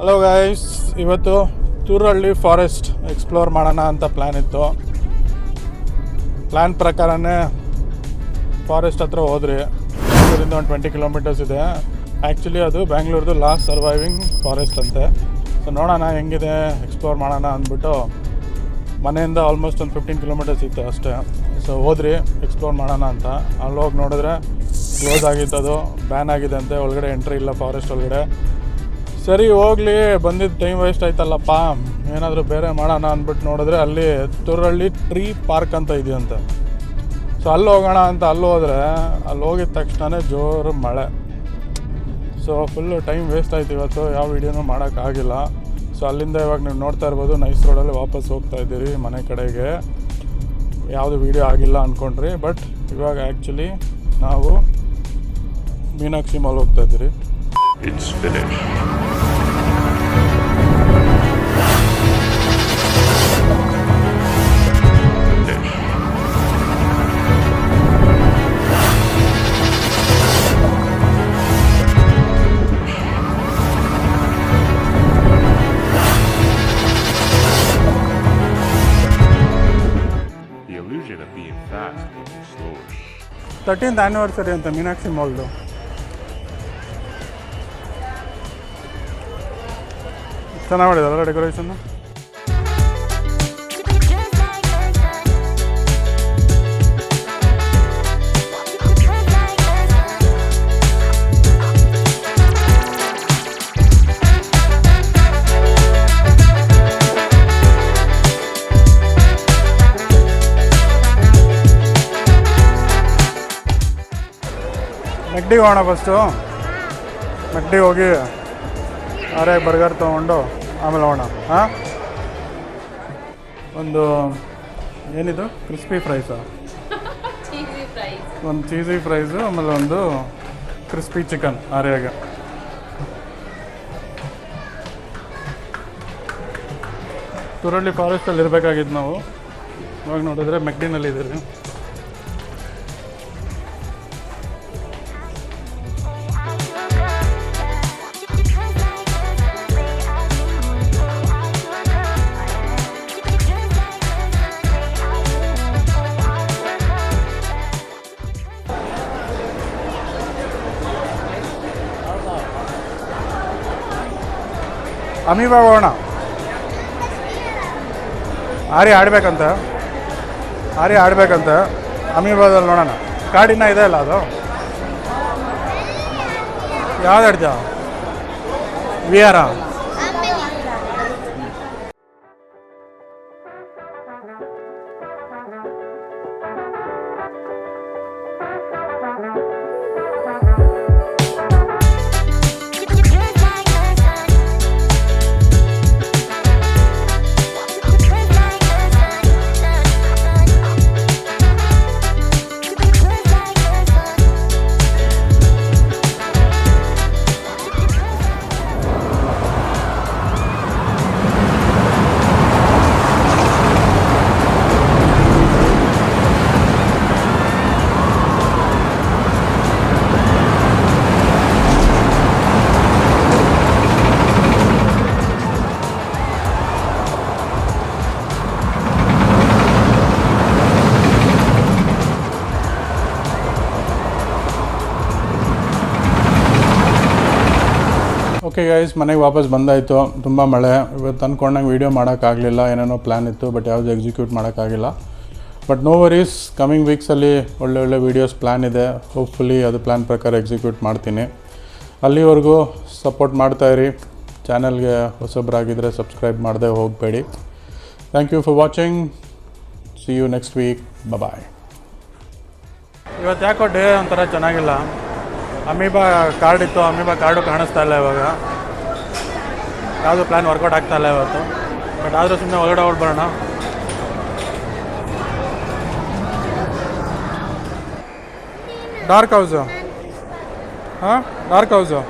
Hello guys ಇವತ್ತು ತೂರಹಳ್ಳಿ forest explore ಮಾಡೋಣ ಅಂತ ಪ್ಲ್ಯಾನ್ ಇತ್ತು. ಪ್ಲ್ಯಾನ್ ಪ್ರಕಾರನೇ ಫಾರೆಸ್ಟ್ ಹತ್ರ ಹೋದ್ರಿ. ಬೆಂಗಳೂರಿಂದ ಒಂದು ಟ್ವೆಂಟಿ ಕಿಲೋಮೀಟರ್ಸ್ ಇದೆ. ಆ್ಯಕ್ಚುಲಿ ಅದು ಬ್ಯಾಂಗ್ಳೂರ್ದು ಲಾಸ್ಟ್ ಸರ್ವೈವಿಂಗ್ ಫಾರೆಸ್ಟ್ ಅಂತೆ. ಸೊ ನೋಡೋಣ ಹೆಂಗಿದೆ ಎಕ್ಸ್ಪ್ಲೋರ್ ಮಾಡೋಣ ಅಂದ್ಬಿಟ್ಟು ಮನೆಯಿಂದ ಆಲ್ಮೋಸ್ಟ್ ಒಂದು ಫಿಫ್ಟೀನ್ ಕಿಲೋಮೀಟರ್ಸ್ ಇತ್ತು ಅಷ್ಟೇ. ಸೊ ಹೋದ್ರಿ ಎಕ್ಸ್ಪ್ಲೋರ್ ಮಾಡೋಣ ಅಂತ. ಅಲ್ಲಿ ಹೋಗಿ ನೋಡಿದ್ರೆ ಕ್ಲೋಸ್ ಆಗಿತ್ತು ಅದು ಬ್ಯಾನ್ ಆಗಿದೆ ಅಂತೆ. ಒಳಗಡೆ ಎಂಟ್ರಿ ಇಲ್ಲ ಫಾರೆಸ್ಟ್ ಒಳಗಡೆ. ಸರಿ, ಹೋಗ್ಲಿ, ಬಂದಿದ್ದು ಟೈಮ್ ವೇಸ್ಟ್ ಆಯ್ತಲ್ಲಪ್ಪ. ಏನಾದರೂ ಬೇರೆ ಮಾಡೋಣ ಅಂದ್ಬಿಟ್ಟು ನೋಡಿದ್ರೆ ಅಲ್ಲಿ ತುರಹಳ್ಳಿ ಟ್ರೀ ಪಾರ್ಕ್ ಅಂತ ಇದೆಯಂತೆ ಸೊ ಅಲ್ಲಿ ಹೋಗೋಣ ಅಂತ ಅಲ್ಲಿ ಹೋದರೆ, ಅಲ್ಲಿ ಹೋಗಿದ ತಕ್ಷಣವೇ ಜೋರು ಮಳೆ. ಸೊ ಫುಲ್ಲು ಟೈಮ್ ವೇಸ್ಟ್ ಆಯ್ತು ಇವತ್ತು. ಯಾವ ವಿಡಿಯೋನೂ ಮಾಡೋಕ್ಕಾಗಿಲ್ಲ. ಸೊ ಅಲ್ಲಿಂದ ಇವಾಗ ನೀವು ನೋಡ್ತಾ ಇರ್ಬೋದು. ನೈಸ್ ರೋಡಲ್ಲಿ ವಾಪಸ್ ಹೋಗ್ತಾ ಇದ್ದೀರಿ ಮನೆ ಕಡೆಗೆ. ಯಾವುದು ವೀಡಿಯೋ ಆಗಿಲ್ಲ ಅಂದ್ಕೊಂಡ್ರಿ ಬಟ್ ಇವಾಗ ಆ್ಯಕ್ಚುಲಿ ನಾವು ಮೀನಾಕ್ಷಿ ಮಾಲ್ ಹೋಗ್ತಾ ಇದ್ದೀರಿ it's finished. Illusion of being fast looking slower. Thirteenth anniversary ಅಂತ ಮೀನಾಕ್ಷಿ ಮಾಲ್ದು ಚೆನ್ನಾಗಿ ಮಾಡಿದಾರಲ್ಲ ಡೆಕೋರೇಷನ್ನು ಮೆಕ್ಡಿಗೆ ಹೋಗೋಣ ಫಸ್ಟು ಮೆಕ್ಡಿಗೆ ಹೋಗಿ ಅರೆ ಬರ್ಗರ್ ತೊಗೊಂಡು ಆಮೇಲೆ ಹೋಗೋಣ. ಹಾಂ? ಒಂದು ಏನಿದು? ಕ್ರಿಸ್ಪಿ ಫ್ರೈಸಾ ಒಂದು ಚೀಸಿ ಫ್ರೈಸು ಆಮೇಲೆ ಒಂದು ಕ್ರಿಸ್ಪಿ ಚಿಕನ್ ಆರ್ಯಾಗೆ ತುರಳ್ಳಿ ಫಾರೆಸ್ಟಲ್ಲಿ ಇರಬೇಕಾಗಿದ್ದು ನಾವು. ಇವಾಗ ನೋಡಿದ್ರೆ ಮೆಕ್ಡಿನಲ್ಲಿ ಇದ್ದೀರಿ ಅಮೀಬಾ ಹೋಗೋಣ ಆರಿ ಆಡ್ಬೇಕಂತ. ಆರಿ ಆಡ್ಬೇಕಂತ. ಅಮೀಬಾದಲ್ಲಿ ನೋಡೋಣ. ಕಾಡಿನ ಇದೆ ಅಲ್ಲ ಅದು? ಯಾವ್ದು ಆಡ್ತೀಯ? ವಿ ಆರ ಓಕೆ ಗೈಸ್ ಮನೆಗೆ ವಾಪಸ್ ಬಂದಾಯಿತು. ತುಂಬ ಮಳೆ. ಇವತ್ತು ಅಂದ್ಕೊಂಡಂಗೆ ವೀಡಿಯೋ ಮಾಡೋಕ್ಕಾಗಲಿಲ್ಲ. ಏನೇನೋ ಪ್ಲ್ಯಾನ್ ಇತ್ತು ಬಟ್ ಯಾವುದು ಎಕ್ಸಿಕ್ಯೂಟ್ ಮಾಡೋಕ್ಕಾಗಿಲ್ಲ. ಬಟ್ ನೋ ವರೀಸ್ ಕಮಿಂಗ್ ವೀಕ್ಸಲ್ಲಿ ಒಳ್ಳೆ ಒಳ್ಳೆ ವೀಡಿಯೋಸ್ ಪ್ಲ್ಯಾನ್ ಇದೆ. ಹೋಪ್ಫುಲಿ ಅದು ಪ್ಲ್ಯಾನ್ ಪ್ರಕಾರ ಎಕ್ಸಿಕ್ಯೂಟ್ ಮಾಡ್ತೀನಿ. ಅಲ್ಲಿವರೆಗೂ ಸಪೋರ್ಟ್ ಮಾಡ್ತಾಯಿರಿ ಚಾನಲ್ಗೆ ಹೊಸಬ್ರಾಗಿದ್ದರೆ ಸಬ್ಸ್ಕ್ರೈಬ್ ಮಾಡದೆ ಹೋಗಬೇಡಿ. Thank you for watching see you next week bye ಇವತ್ತು ಯಾಕೋ ಡೇ ಒಂಥರ ಚೆನ್ನಾಗಿಲ್ಲ. ಅಮೀಬಾ ಕಾರ್ಡ್ ಇತ್ತು. ಅಮೀಬಾ ಕಾರ್ಡು ಕಾಣಿಸ್ತಾ ಇಲ್ಲ ಇವಾಗ. ಯಾವುದು ಪ್ಲ್ಯಾನ್ ವರ್ಕೌಟ್ ಆಗ್ತಾ ಇಲ್ಲ ಇವತ್ತು. ಬಟ್ ಆದರೂ ಸುಮ್ಮನೆ ಹೊರಗಡೆ ಹೊರಡ್ಬರೋಣ ಡಾರ್ಕ್ ಹೌಸು ಹಾಂ ಡಾರ್ಕ್ ಹೌಸು